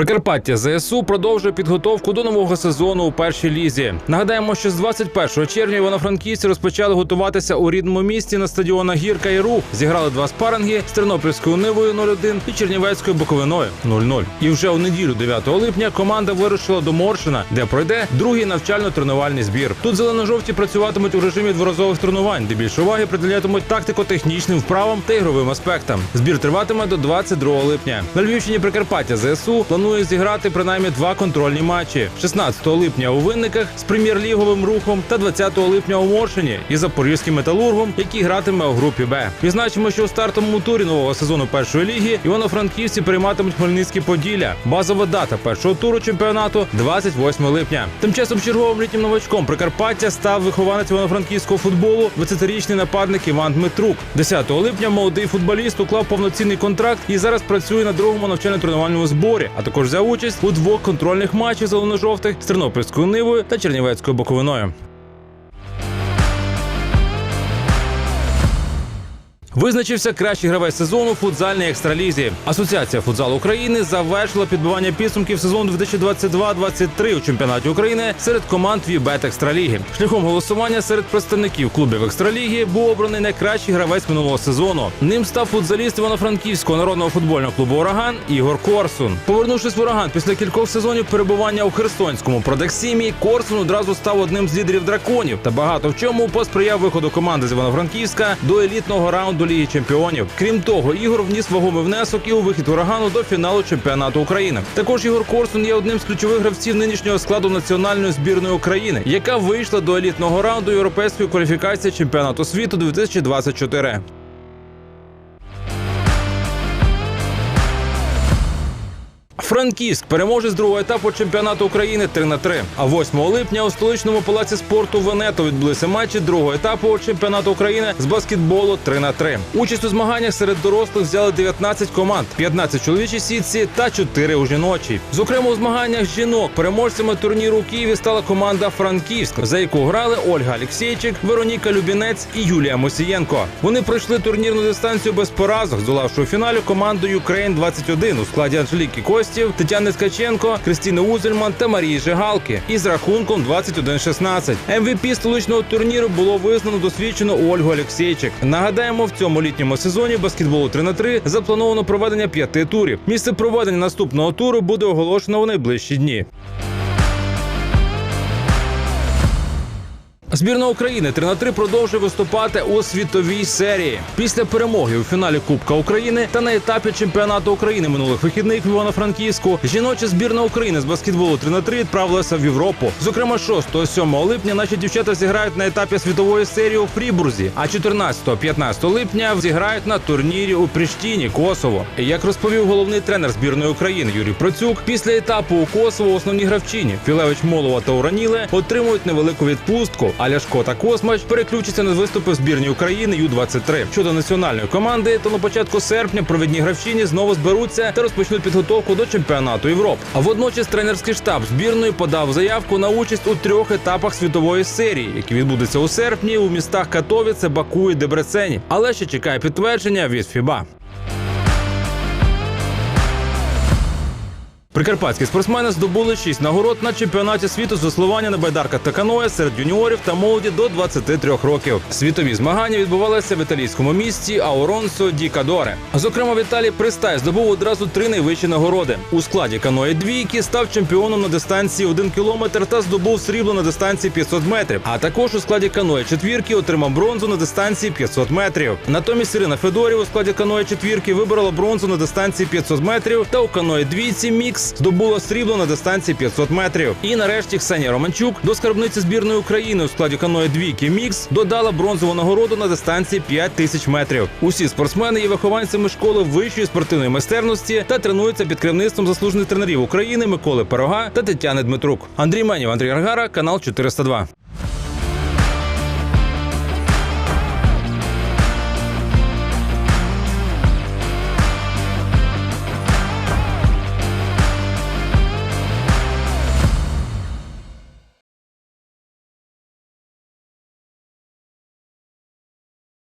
Прикарпаття ЗСУ продовжує підготовку до нового сезону у першій лізі. Нагадаємо, що з 21 червня івано-франківці розпочали готуватися у рідному місті на стадіонах Гірка і Рух. Зіграли два спаринги з Тернопільською Нивою 0-1 і Чернівецькою Буковиною 0-0. І вже у неділю, 9 липня, команда вирушила до Моршина, де пройде другий навчально-тренувальний збір. Тут зелено-жовті працюватимуть у режимі дворазових тренувань, де більше уваги приділятимуть тактико-технічним вправам та ігровим аспектам. Збір триватиме до 22 липня. На Львівщині Прикарпаття ЗСУ планує зіграти принаймні два контрольні матчі: 16 липня у Винниках з прем'єр-ліговим рухом та 20 липня у Моршині із запорізьким металургом, який гратиме у групі Б. Відзначимо, що у стартовому турі нового сезону першої ліги івано-франківці прийматимуть Хмельницькі Поділля. Базова дата першого туру чемпіонату 28 липня. Тим часом черговим літнім новачком Прикарпаття став вихованець івано-франківського футболу, 20-річний нападник Іван Дмитрук. 10 липня молодий футболіст уклав повноцінний контракт і зараз працює на другому навчально-тренувальному зборі, а також взяв участь у двох контрольних матчах зелено-жовтих з Тернопільською нивою та Чернівецькою боковиною. Визначився кращий гравець сезону футзальній екстралізі. Асоціація футзалу України завершила підбивання підсумків сезону 2022-23 у чемпіонаті України серед команд Вібет Екстраліги. Шляхом голосування серед представників клубів екстраліги був обраний найкращий гравець минулого сезону. Ним став футзаліст Івано-Франківського народного футбольного клубу Ураган Ігор Корсун. Повернувшись в ураган після кількох сезонів перебування у Херсонському продаксімі, Корсун одразу став одним з лідерів драконів та багато в чому посприяв виходу команди з Івано-Франківська до елітного раунду Ліги Чемпіонів. Крім того, Ігор вніс вагомий внесок і у вихід урагану до фіналу чемпіонату України. Також Ігор Корсун є одним з ключових гравців нинішнього складу національної збірної України, яка вийшла до елітного раунду європейської кваліфікації чемпіонату світу 2024. Франківськ переможе з другого етапу чемпіонату України 3 на 3. А 8 липня у столичному палаці спорту Венето відбулися матчі другого етапу чемпіонату України з баскетболу 3 на 3. Участь у змаганнях серед дорослих взяли 19 команд, 15 чоловічій сітці та 4 у жіночій. Зокрема, у змаганнях жінок переможцями турніру у Києві стала команда Франківськ, за яку грали Ольга Алєксєйчик, Вероніка Любінець і Юлія Мосієнко. Вони пройшли турнірну дистанцію без поразок, здолавши у фіналі команду Ukraine 21 у складі Анжеліки Костів, Тетяни Ткаченко, Кристіни Узельман та Марії Жигалки із рахунком 21-16. МВП столичного турніру було визнано досвідчено Ольгу Олексійчик. Нагадаємо, в цьому літньому сезоні баскетболу 3 на 3 заплановано проведення п'яти турів. Місце проведення наступного туру буде оголошено у найближчі дні. Збірна України 3 на 3 продовжує виступати у світовій серії. Після перемоги у фіналі Кубка України та на етапі чемпіонату України минулих вихідних в Івано-Франківську жіноча збірна України з баскетболу 3 на 3 відправилася в Європу. Зокрема, 6-7 липня наші дівчата зіграють на етапі світової серії у Фрібурзі, а 14-15 липня зіграють на турнірі у Пріштіні, Косово. Як розповів головний тренер збірної України Юрій Процюк, після етапу у Косово основні гравчині Філевич Молова та Ураніли отримують невелику відпустку. А Ляшко та Космач переключаться на виступи в збірній України Ю-23. Щодо національної команди, то на початку серпня провідні гравчині знову зберуться та розпочнуть підготовку до чемпіонату Європи. А водночас тренерський штаб збірної подав заявку на участь у трьох етапах світової серії, які відбудуться у серпні у містах Катовіце, Баку і Дебрецені. Але ще чекає підтвердження від ФІБА. Прикарпатські спортсмени здобули шість нагород на чемпіонаті світу з веслування на байдарках та каноє серед юніорів та молоді до 23 років. Світові змагання відбувалися в італійському місті Ауронсо ді Кадоре. Зокрема, Віталій Пристай здобув одразу три найвищі нагороди. У складі каної двійки став чемпіоном на дистанції 1 кілометр та здобув срібло на дистанції 500 метрів. А також у складі каної четвірки отримав бронзу на дистанції 500 метрів. Натомість Ірина Федорів у складі каної четвірки виборола бронзу на дистанції 500 метрів та у каної двійці мікс здобула срібло на дистанції 500 метрів. І нарешті Ксенія Романчук до скарбниці збірної України у складі каної двійки мікс додала бронзову нагороду на дистанції 5 тисяч метрів. Усі спортсмени є вихованцями школи вищої спортивної майстерності та тренуються під керівництвом заслужених тренерів України Миколи Пирога та Тетяни Дмитрук. Андрій Менів, Андрій Аргара, канал 402.